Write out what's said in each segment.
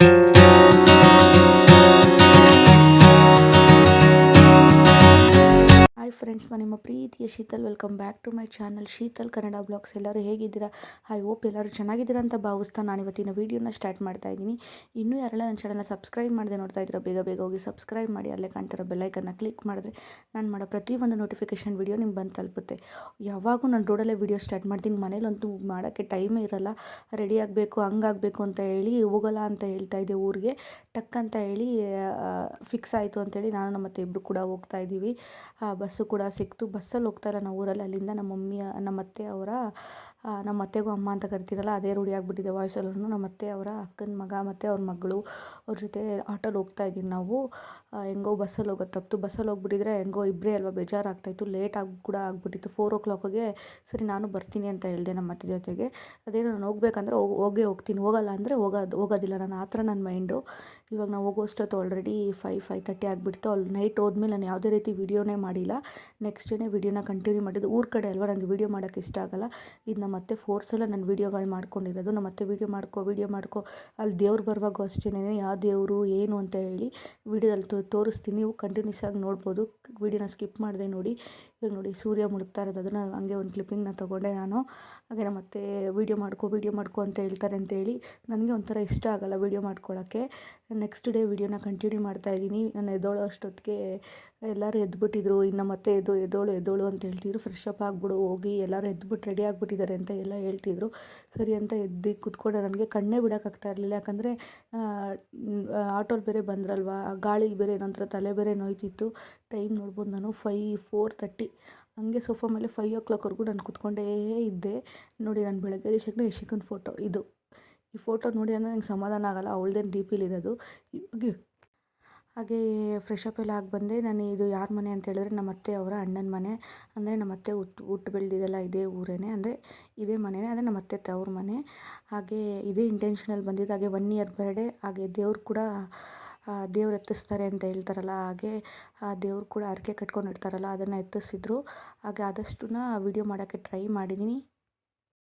Thank you. ನಿಮ್ಮ ಪ್ರೀತಿಯ Sheetal welcome back to my channel Sheetal Kannada blogs ಎಲ್ಲರೂ ಹೇಗಿದ್ದೀರಾ? ಐ ಹೋಪ್ ಎಲ್ಲರೂ ಚೆನ್ನಾಗಿದ್ದೀರಾ ಅಂತ ಭಾವಿಸ್ತಾ ನಾನು ಇವತ್ತಿನ ವೀಡಿಯೋನ ಸ್ಟಾರ್ಟ್ ಮಾಡ್ತಾ ಇದ್ದೀನಿ. ಇನ್ನೂ ಯಾರೆಲ್ಲ ನನ್ನ ಚಾನಲ್ನ ಸಬ್ಸ್ಕ್ರೈಬ್ ಮಾಡದೆ ನೋಡ್ತಾ ಇದ್ದೀರಾ, ಬೇಗ ಬೇಗ ಹೋಗಿ ಸಬ್ಸ್ಕ್ರೈಬ್ ಮಾಡಿ, ಅಲ್ಲೇ ಕಾಣ್ತಿರೋ ಬೆಲ್ಲೈಕನ್ನ ಕ್ಲಿಕ್ ಮಾಡಿದ್ರೆ ನಾನು ಮಾಡೋ ಪ್ರತಿಯೊಂದು ನೋಟಿಫಿಕೇಷನ್ ವೀಡಿಯೋ ನಿಮ್ಗೆ ಬಂದು ತಲುಪುತ್ತೆ. ಯಾವಾಗೂ ನಾನು ರೋಡಲ್ಲೇ ವೀಡಿಯೋ ಸ್ಟಾರ್ಟ್ ಮಾಡ್ತೀನಿ, ಮನೇಲಂತೂ ಮಾಡೋಕ್ಕೆ ಟೈಮೇ ಇರಲ್ಲ. ರೆಡಿ ಆಗಬೇಕು ಹಂಗಾಗಬೇಕು ಅಂತ ಹೇಳಿ, ಹೋಗಲ್ಲ ಅಂತ ಹೇಳ್ತಾ ಇದ್ದೆ ಊರಿಗೆ. ಟಕ್ ಅಂತ ಹೇಳಿ ಫಿಕ್ಸ್ ಆಯಿತು ಅಂತೇಳಿ ನಾನು ನಮ್ಮ ಇಬ್ಬರು ಕೂಡ ಹೋಗ್ತಾ ಇದ್ದೀವಿ. ಬಸ್ಸು ಕೂಡ ಸಿಕ್ತು ಬಸ್ಸಲ್ಲಿ ಹೋಗ್ತಾ ಇಲ್ಲ ನಾವು ಊರಲ್ಲಿ, ಅಲ್ಲಿಂದ ನಮ್ಮ ಮಮ್ಮಿ, ನಮ್ಮ ಅತ್ತೆ ಅವರ ನಮ್ಮ ಅತ್ತೆಗೂ ಅಮ್ಮ ಅಂತ ಕರಿತೀರಲ್ಲ, ಅದೇ ರೂಢಿ ಆಗಿಬಿಟ್ಟಿದೆ ವಾಯ್ಸಲ್ಲೂ ನಮ್ಮ ಅತ್ತೆ ಅವರ ಅಕ್ಕನ ಮಗ ಮತ್ತು ಅವ್ರ ಮಗಳು, ಅವ್ರ ಜೊತೆ ಆಟೋಲಿ ಹೋಗ್ತಾ ಇದ್ದೀವಿ ನಾವು. ಹೆಂಗೋ ಬಸ್ಸಲ್ಲಿ ಹೋಗೋದು ತಪ್ಪಿತು ಬಸ್ಸಲ್ಲಿ ಹೋಗ್ಬಿಟ್ಟಿದ್ರೆ ಹೆಂಗೋ ಇಬ್ಬರೇ ಅಲ್ವಾ ಬೇಜಾರಾಗ್ತಾಯಿತ್ತು. ಲೇಟ್ ಆಗಿ ಕೂಡ ಆಗಿಬಿಟ್ಟಿತ್ತು. ಫೋರ್ ಓ ಕ್ಲಾಕಿಗೆ ಸರಿ ನಾನು ಬರ್ತೀನಿ ಅಂತ ಹೇಳಿದೆ ನಮ್ಮ ಅತ್ತೆ ಜೊತೆಗೆ. ಅದೇನೋ ನಾನು ಹೋಗ್ಬೇಕಂದ್ರೆ ಹೋಗಿ, ಹೋಗೇ ಹೋಗ್ತೀನಿ. ಹೋಗಲ್ಲ ಅಂದರೆ ಹೋಗೋದು, ಹೋಗೋದಿಲ್ಲ. ನಾನು ಆ ಥರ ನನ್ನ ಮೈಂಡು. ಇವಾಗ ನಾವು ಹೋಗೋಷ್ಟೊತ್ತು ಆಲ್ರೆಡಿ ಫೈವ್ ಫೈವ್ ತರ್ಟಿ ಆಗಿಬಿಡ್ತು. ಅಲ್ಲಿ ನೈಟ್ ಹೋದ್ಮೇಲೆ ನಾನು ಯಾವುದೇ ರೀತಿ ವೀಡಿಯೋನೇ ಮಾಡಿಲ್ಲ. ನೆಕ್ಸ್ಟ್ ಡೇನೇ ವೀಡಿಯೋನ ಕಂಟಿನ್ಯೂ ಮಾಡಿದ್ದು. ಊರ ಕಡೆ ಅಲ್ವಾ? ನನಗೆ ವೀಡಿಯೋ ಮಾಡೋಕೆ ಇಷ್ಟ ಆಗಲ್ಲ. ಇದು ನಮ್ಮ ಅತ್ತೆ ಫೋರ್ಸೆಲ್ಲ ನಾನು ವೀಡಿಯೋಗಳು ಮಾಡ್ಕೊಂಡಿರೋದು. ನಮ್ಮ ಮತ್ತೆ ವೀಡಿಯೋ ಮಾಡ್ಕೋ ವೀಡಿಯೋ ಮಾಡ್ಕೊ. ಅಲ್ಲಿ ದೇವ್ರು ಬರುವಾಗೂ ಅಷ್ಟೇ ಯಾವ ದೇವರು, ಏನು ಅಂತ ಹೇಳಿ ವೀಡಿಯೋದಲ್ಲಿ ತೋರಿಸ್ತೀನಿ. ನೀವು ಕಂಟಿನ್ಯೂಸ್ ಆಗಿ ನೋಡ್ಬೋದು. ವೀಡಿಯೋನ ಸ್ಕಿಪ್ ಮಾಡಿದೆ ನೋಡಿ. ಇವಾಗ ನೋಡಿ ಸೂರ್ಯ ಮುಳುಗ್ತಾ ಇರೋದು, ಅದನ್ನು ಹಂಗೆ ಒಂದು ಕ್ಲಿಪ್ಪಿಂಗ್ನ ತೊಗೊಂಡೆ ನಾನು. ಹಾಗೆ ನಮ್ಮ ಅತ್ತೆ ವೀಡಿಯೋ ಮಾಡ್ಕೊ ವೀಡಿಯೋ ಮಾಡ್ಕೊ ಅಂತ ಹೇಳ್ತಾರೆ ಅಂತೇಳಿ ನನಗೆ ಒಂಥರ ಇಷ್ಟ ಆಗಲ್ಲ ವೀಡಿಯೋ ಮಾಡ್ಕೊಳ್ಳೋಕ್ಕೆ ನೆಕ್ಸ್ಟ್ ಡೇ ವೀಡಿಯೋನ ಕಂಟಿನ್ಯೂ ಮಾಡ್ತಾ ಇದ್ದೀನಿ. ನಾನು ಎದ್ದೋಳೋ ಅಷ್ಟೊತ್ತಿಗೆ ಎಲ್ಲರೂ ಎದ್ದುಬಿಟ್ಟಿದ್ರು ಇನ್ನು ಮತ್ತೆ ಎದ್ದು, ಎದ್ದೋಳು ಎದ್ದೋಳು ಅಂತ ಹೇಳ್ತಿದ್ರು. ಫ್ರೆಶ್ ಅಪ್ ಆಗಿಬಿಡು, ಹೋಗಿ, ಎಲ್ಲರೂ ಎದ್ದುಬಿಟ್ಟು ರೆಡಿ ಆಗಿಬಿಟ್ಟಿದ್ದಾರೆ ಅಂತ ಎಲ್ಲ ಹೇಳ್ತಿದ್ರು. ಸರಿ ಅಂತ ಎದ್ದು ಕುತ್ಕೊಂಡೆ. ನನಗೆ ಕಣ್ಣೇ ಬಿಡೋಕ್ಕಾಗ್ತಾ ಇರಲಿಲ್ಲ. ಯಾಕಂದರೆ ಆಟೋಲಿ ಬೇರೆ ಬಂದ್ರಲ್ವಾ ಗಾಳಿಲಿ ಬೇರೆ ಏನೊಂಥರ ತಲೆ ಬೇರೆ ನೋಯ್ತಿತ್ತು. ಟೈಮ್ ನೋಡ್ಬೋದು ನಾನು ಫೈ ಫೋರ್ ತರ್ಟಿ ಹಂಗೆ ಸೋಫಾ ಮೇಲೆ ಫೈವ್ ಓ ಕ್ಲಾಕ್ವರೆಗೂ ನಾನು ಕುತ್ಕೊಂಡೇ ಇದ್ದೆ. ನೋಡಿ ನಾನು ಬೆಳಗ್ಗೆ ಯಶಕ್ನ ಯಶಕ್ಕನ ಫೋಟೋ ಇದು. ಈ ಫೋಟೋ ನೋಡಿ ಅಂದರೆ ನಂಗೆ ಸಮಾಧಾನ ಆಗೋಲ್ಲ ಅವಳದೇನು ಡಿ ಇವಾಗ ಹಾಗೇ ಫ್ರೆಶ್ ಅಪ್ ಎಲ್ಲ ಆಗಿ ಬಂದೆ. ನಾನು ಇದು ಯಾರ ಮನೆ ಅಂತ ಹೇಳಿದ್ರೆ ನಮ್ಮ ಅತ್ತೆ ಅವರ ಅಣ್ಣನ ಮನೆ. ಅಂದರೆ ನಮ್ಮ ಅತ್ತೆ ಹುಟ್ಟು ಹುಟ್ಟು ಬೆಳೆದಿದ್ದೆಲ್ಲ ಇದೇ ಊರೇ ಅಂದರೆ ಇದೇ ಮನೆಯೇ ಅಂದರೆ ನಮ್ಮ ಅತ್ತೆ ತವ್ರ ಮನೆ. ಹಾಗೆ ಇದೇ ಇಂಟೆನ್ಷನಲ್ಲಿ ಬಂದಿದ್ದು. ಹಾಗೆ ಒನ್ ಇಯರ್ ಬರ್ಡೇ ಹಾಗೆ ದೇವ್ರು ಕೂಡ ದೇವ್ರು ಎತ್ತಿಸ್ತಾರೆ ಅಂತ ಹೇಳ್ತಾರಲ್ಲ, ಹಾಗೆ, ಆ, ದೇವ್ರು ಕೂಡ ಹರಕೆ ಕಟ್ಕೊಂಡು ಅದನ್ನು ಎತ್ತಿಸಿದ್ರು. ಹಾಗೆ ಆದಷ್ಟು ವೀಡಿಯೋ ಮಾಡೋಕ್ಕೆ ಟ್ರೈ ಮಾಡಿದ್ದೀನಿ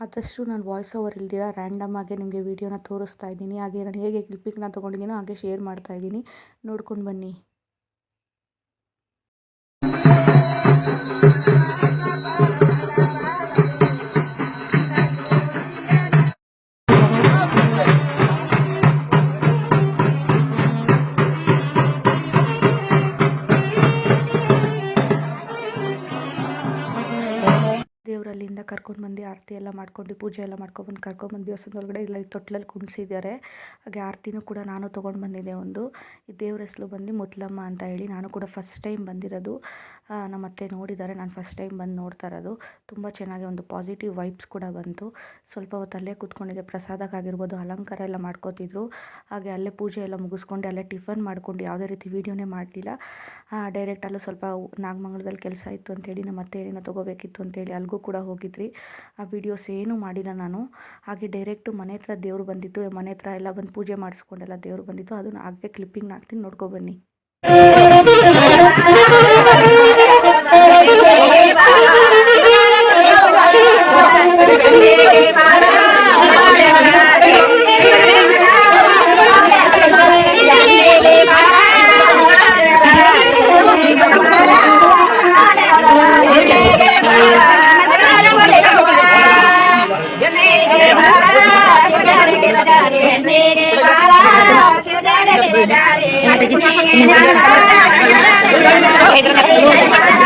ಆದಷ್ಟು ನಾನು ವಾಯ್ಸ್ ಓವರ್ ಇಲ್ದಿರ ರ್ಯಾಂಡಮ್ ಆಗಿ ನಿಮಗೆ ವೀಡಿಯೋನ ತೋರಿಸ್ತಾ ಇದ್ದೀನಿ. ಹಾಗೆ ನಾನು ಹೇಗೆ ಕ್ಲಿಪ್ಪಿಂಗ್ನ ತೊಗೊಂಡಿದ್ದೀನೋ ಹಾಗೆ ಶೇರ್ ಮಾಡ್ತಾ ಇದ್ದೀನಿ. ನೋಡ್ಕೊಂಡು ಬನ್ನಿ. ದೇವರಲ್ಲಿಂದ ಕರ್ಕೊಂಡ್ಬಂದು ಆರತಿ ಎಲ್ಲ ಮಾಡ್ಕೊಂಡು ಪೂಜೆ ಎಲ್ಲ ಮಾಡ್ಕೊಬಂದು ಕರ್ಕೊಂಬಂದು ದೇವಸ್ಥಾನದೊಳಗಡೆ ಇಲ್ಲ ತೊಟ್ಲಲ್ಲಿ ಕುಣಿಸಿದ್ದಾರೆ. ಹಾಗೆ ಆರತಿನೂ ಕೂಡ ನಾನು ತೊಗೊಂಡು ಬಂದಿದ್ದೆ ಒಂದು. ಈ ದೇವ್ರ ಹೆಸರು ಬಂದು ಮುತ್ಲಮ್ಮ ಅಂತ ಹೇಳಿ ನಾನು ಕೂಡ ಫಸ್ಟ್ ಟೈಮ್ ಬಂದಿರೋದು. ನಮ್ಮ ಅತ್ತೆ ನೋಡಿದ್ದಾರೆ. ನಾನು ಫಸ್ಟ್ ಟೈಮ್ ಬಂದು ನೋಡ್ತಾ ಇರೋದು. ತುಂಬ ಚೆನ್ನಾಗಿ ಒಂದು ಪಾಸಿಟಿವ್ ವೈಬ್ಸ್ ಕೂಡ ಬಂತು. ಸ್ವಲ್ಪ ಹೊತ್ತು ಅಲ್ಲೇ ಕೂತ್ಕೊಂಡಿದ್ದೆ. ಪ್ರಸಾದಕ್ಕಾಗಿರ್ಬೋದು, ಅಲಂಕಾರ ಎಲ್ಲ ಮಾಡ್ಕೋತಿದ್ರು. ಹಾಗೆ ಅಲ್ಲೇ ಪೂಜೆ ಎಲ್ಲ ಮುಗಿಸ್ಕೊಂಡು ಅಲ್ಲೇ ಟಿಫನ್ ಮಾಡ್ಕೊಂಡು ಯಾವುದೇ ರೀತಿ ವೀಡಿಯೋನೇ ಮಾಡಲಿಲ್ಲ. ಡೈರೆಕ್ಟ್ ಅಲ್ಲೂ ಸ್ವಲ್ಪ ನಾಗಮಂಗಲದಲ್ಲಿ ಕೆಲಸ ಇತ್ತು ಅಂತೇಳಿ ನಮ್ಮ ಅತ್ತೆ ಏನೋ ತೊಗೋಬೇಕಿತ್ತು ಅಂತೇಳಿ ಅಲ್ಗೂ ಕೂಡ ಹೋಗಿದ್ರಿ. ಆ ವಿಡಿಯೋಸ್ ಏನೂ ಮಾಡಿಲ್ಲ ನಾನು. ಹಾಗೆ ಡೈರೆಕ್ಟು ಮನೆ ಹತ್ರ ದೇವರು ಬಂದಿತ್ತು. ಮನೆ ಹತ್ರ ಎಲ್ಲ ಬಂದು ಪೂಜೆ ಮಾಡಿಸ್ಕೊಂಡೆಲ್ಲ ದೇವ್ರು ಬಂದಿತ್ತು. ಅದನ್ನು ಹಾಗೆ ಕ್ಲಿಪ್ಪಿಂಗ್ ಹಾಕ್ತೀನಿ ನೋಡ್ಕೊಬನ್ನಿ Gracias.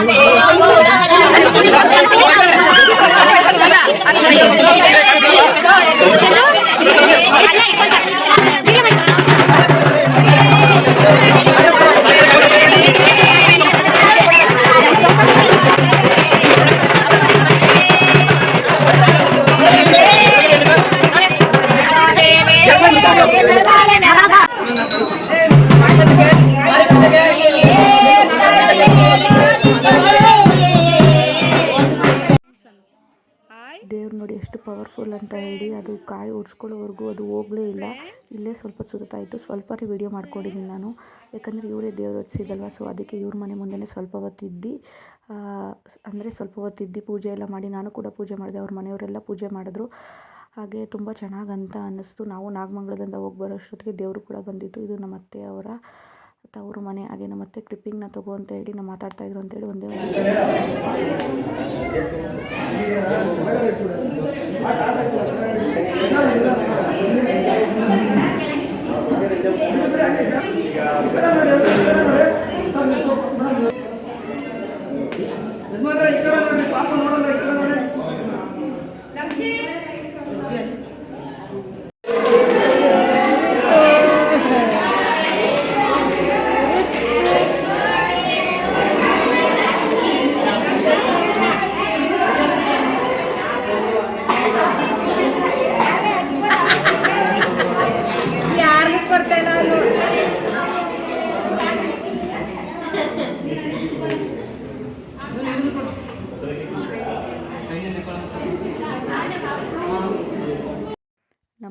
ದೇವ್ರು ನೋಡಿ ಪವರ್ಫುಲ್ ಅಂತ ಹೇಳಿ ಅದು ಕಾಯಿ ಒಡ್ಸ್ಕೊಳ್ಳೋವರೆಗೂ ಅದು ಹೋಗಲೇ ಇಲ್ಲ. ಇಲ್ಲೇ ಸ್ವಲ್ಪ ಸುತ್ತಾ ಸ್ವಲ್ಪ ರೀ ವೀಡಿಯೋ ಮಾಡ್ಕೊಂಡಿದ್ದೀನಿ ನಾನು. ಯಾಕಂದರೆ ಇವರೇ ದೇವ್ರು ಹಚ್ಚಿದಲ್ವ ಸೊ ಅದಕ್ಕೆ ಇವ್ರ ಮನೆ ಮುಂದೆಯೇ ಸ್ವಲ್ಪ ಹೊತ್ತಿದ್ದು ಅಂದರೆ ಸ್ವಲ್ಪ ಹೊತ್ತಿದ್ದು ಪೂಜೆ ಎಲ್ಲ ಮಾಡಿ. ನಾನು ಕೂಡ ಪೂಜೆ ಮಾಡಿದೆ. ಅವ್ರ ಮನೆಯವರೆಲ್ಲ ಪೂಜೆ ಮಾಡಿದ್ರು. ಹಾಗೆ ತುಂಬ ಚೆನ್ನಾಗಂತ ಅನ್ನಿಸ್ತು. ನಾವು ನಾಗಮಂಗಲದಿಂದ ಹೋಗಿ ಬರೋಷ್ಟೊತ್ತಿಗೆ ದೇವರು ಕೂಡ ಬಂದಿತ್ತು. ಇದು ನಮ್ಮ ಅತ್ತೆ ಅವರ ತವರು ಮನೆ, ಹಾಗೆ ನಮ್ಮ ಮತ್ತೆ ಕ್ಲಿಪ್ಪಿಂಗ್ನ ತಗೋ ಅಂತ ಹೇಳಿ ನಾವು ಮಾತಾಡ್ತಾ ಇದ್ರು ಅಂತೇಳಿ ಒಂದೇ ಒಂದು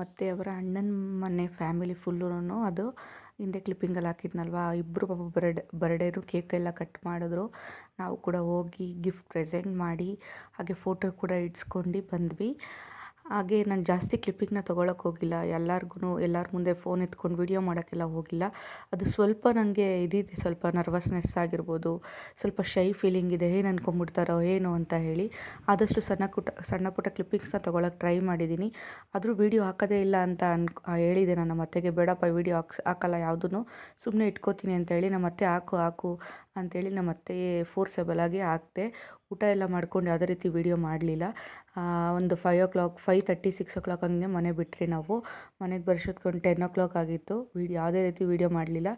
ನಮ್ಮ ಅತ್ತೆಯವರ ಅಣ್ಣನ ಮನೆ ಫ್ಯಾಮಿಲಿ ಫುಲ್ಲುನು ಅದು ಹಿಂದೆ ಕ್ಲಿಪ್ಪಿಂಗಲ್ಲಿ ಹಾಕಿದ್ನಲ್ವ? ಇಬ್ಬರು ಪಾಪ ಬರ್ಡ್ ಬರ್ಡೇನು ಕೇಕ್ ಎಲ್ಲ ಕಟ್ ಮಾಡಿದ್ರು. ನಾವು ಕೂಡ ಹೋಗಿ ಗಿಫ್ಟ್ ಪ್ರೆಸೆಂಟ್ ಮಾಡಿ, ಹಾಗೆ ಫೋಟೋ ಕೂಡ ಇಡ್ಸ್ಕೊಂಡು ಬಂದ್ವಿ. ಹಾಗೆ ನಾನು ಜಾಸ್ತಿ ಕ್ಲಿಪ್ಪಿಂಗ್ನ ತೊಗೊಳಕ್ಕೆ ಹೋಗಿಲ್ಲ. ಎಲ್ಲರಿಗೂ ಎಲ್ಲರ ಮುಂದೆ ಫೋನ್ ಎತ್ಕೊಂಡು ವೀಡಿಯೋ ಮಾಡೋಕ್ಕೆಲ್ಲ ಹೋಗಿಲ್ಲ. ಅದು ಸ್ವಲ್ಪ ನನಗೆ ಇದಿದೆ, ಸ್ವಲ್ಪ ನರ್ವಸ್ನೆಸ್ ಆಗಿರ್ಬೋದು, ಸ್ವಲ್ಪ ಶೈ ಫೀಲಿಂಗ್ ಇದೆ. ಏನು ಅಂದ್ಕೊಂಬಿಡ್ತಾರೋ ಏನು ಅಂತ ಹೇಳಿ ಆದಷ್ಟು ಸಣ್ಣ ಪುಟ್ಟ ಸಣ್ಣ ಪುಟ್ಟ ಕ್ಲಿಪ್ಪಿಂಗ್ಸ್ನ ತೊಗೊಳಕ್ಕೆ ಟ್ರೈ ಮಾಡಿದ್ದೀನಿ ಆದರೂ ವೀಡಿಯೋ ಹಾಕೋದೇ ಇಲ್ಲ ಅಂತ ಅನ್ಕೊ ಹೇಳಿದೆ ನಾನು ಮತ್ತೆಗೆ ಅತ್ತೆಗೆ ಬೇಡಪ್ಪ ವೀಡಿಯೋ ಹಾಕ್ಸ್, ಹಾಕಲ್ಲ ಯಾವುದೂ ಸುಮ್ಮನೆ ಇಟ್ಕೋತೀನಿ ಅಂತೇಳಿ ನಮ್ಮ ಅತ್ತೆ ಹಾಕು ಹಾಕು. ಅಂತೇಳಿ ನಮ್ಮ ಅತ್ತೆ ಫೋರ್ಸೆಬಲ್ ಆಗಿ ಹಾಕ್ದೆ. ಊಟ ಎಲ್ಲ ಮಾಡ್ಕೊಂಡು ಯಾವುದೇ ರೀತಿ ವೀಡಿಯೋ ಮಾಡಲಿಲ್ಲ. ಒಂದು five o'clock five thirty six o'clock ಹಂಗೆ ಮನೆ ಬಿಟ್ರಿ ನಾವು. ಮನೆಗೆ ಬರ್ಸೋದ್ಕೊಂಡು ಟೆನ್ ಓ ಕ್ಲಾಕ್ ಆಗಿತ್ತು. ವೀಡಿಯೋ ಯಾವುದೇ ರೀತಿ ವೀಡಿಯೋ ಮಾಡಲಿಲ್ಲ.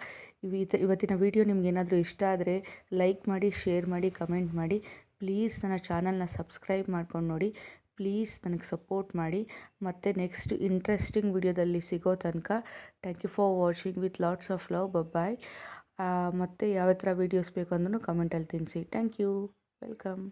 ಇವತ್ತು ಇವತ್ತಿನ ವೀಡಿಯೋ ನಿಮ್ಗೆ ಏನಾದರೂ ಇಷ್ಟ ಆದರೆ ಲೈಕ್ ಮಾಡಿ ಶೇರ್ ಮಾಡಿ ಕಮೆಂಟ್ ಮಾಡಿ. ಪ್ಲೀಸ್ ನನ್ನ ಚಾನಲ್ನ ಸಬ್ಸ್ಕ್ರೈಬ್ ಮಾಡ್ಕೊಂಡು ನೋಡಿ. ಪ್ಲೀಸ್ ನನಗೆ ಸಪೋರ್ಟ್ ಮಾಡಿ. ಮತ್ತು ನೆಕ್ಸ್ಟ್ ಇಂಟ್ರೆಸ್ಟಿಂಗ್ ವಿಡಿಯೋದಲ್ಲಿ ಸಿಗೋ ತನಕ thank you for watching with lots of love bye bye ಮತ್ತು ಯಾವ ಥರ ವೀಡಿಯೋಸ್ ಬೇಕು ಅಂದ್ರೂ ಕಮೆಂಟಲ್ಲಿ ತಿಳಿಸಿ ಥ್ಯಾಂಕ್ ಯು ವೆಲ್ಕಮ್